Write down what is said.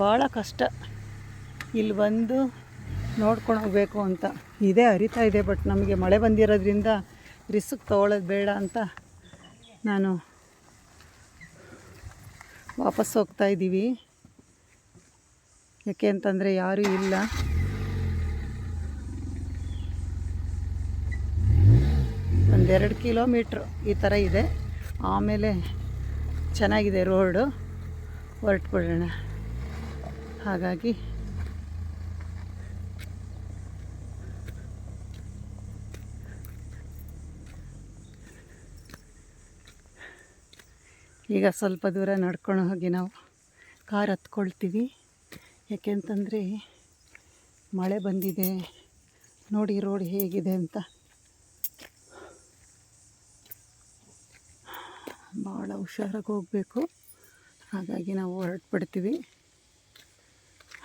ಭಾಳ ಕಷ್ಟ. ಇಲ್ಲಿ ಬಂದು ನೋಡ್ಕೊಂಡು ಹೋಗಬೇಕು ಅಂತ. ಇದೇ ಅರಿತಾ ಇದೆ ಬಟ್ ನಮಗೆ ಮಳೆ ಬಂದಿರೋದ್ರಿಂದ ರಿಸ್ಕ್ ತೊಗೊಳ್ಳೋದು ಬೇಡ ಅಂತ ನಾನು ವಾಪಸ್ ಹೋಗ್ತಾ ಇದ್ದೀವಿ. ಯಾಕೆ ಅಂತಂದರೆ ಯಾರೂ ಇಲ್ಲ. ಒಂದೆರಡು ಕಿಲೋಮೀಟ್ರ್ ಈ ಥರ ಇದೆ. ಆಮೇಲೆ ಚೆನ್ನಾಗಿದೆ ರೋಡು ಹೊರಟ್ಬಿಡೋಣ. ಹಾಗಾಗಿ ಈಗ ಸ್ವಲ್ಪ ದೂರ ನಡ್ಕೊಂಡು ಹೋಗಿ ನಾವು ಕಾರ್ ಹತ್ಕೊಳ್ತೀವಿ. ಯಾಕೆಂತಂದರೆ ಮಳೆ ಬಂದಿದೆ. ನೋಡಿ ರೋಡ್ ಹೇಗಿದೆ ಅಂತ. ಭಾಳ ಹುಷಾರಾಗಿ ಹೋಗಬೇಕು. ಹಾಗಾಗಿ ನಾವು ಹೊರಟ್ಬಿಡ್ತೀವಿ.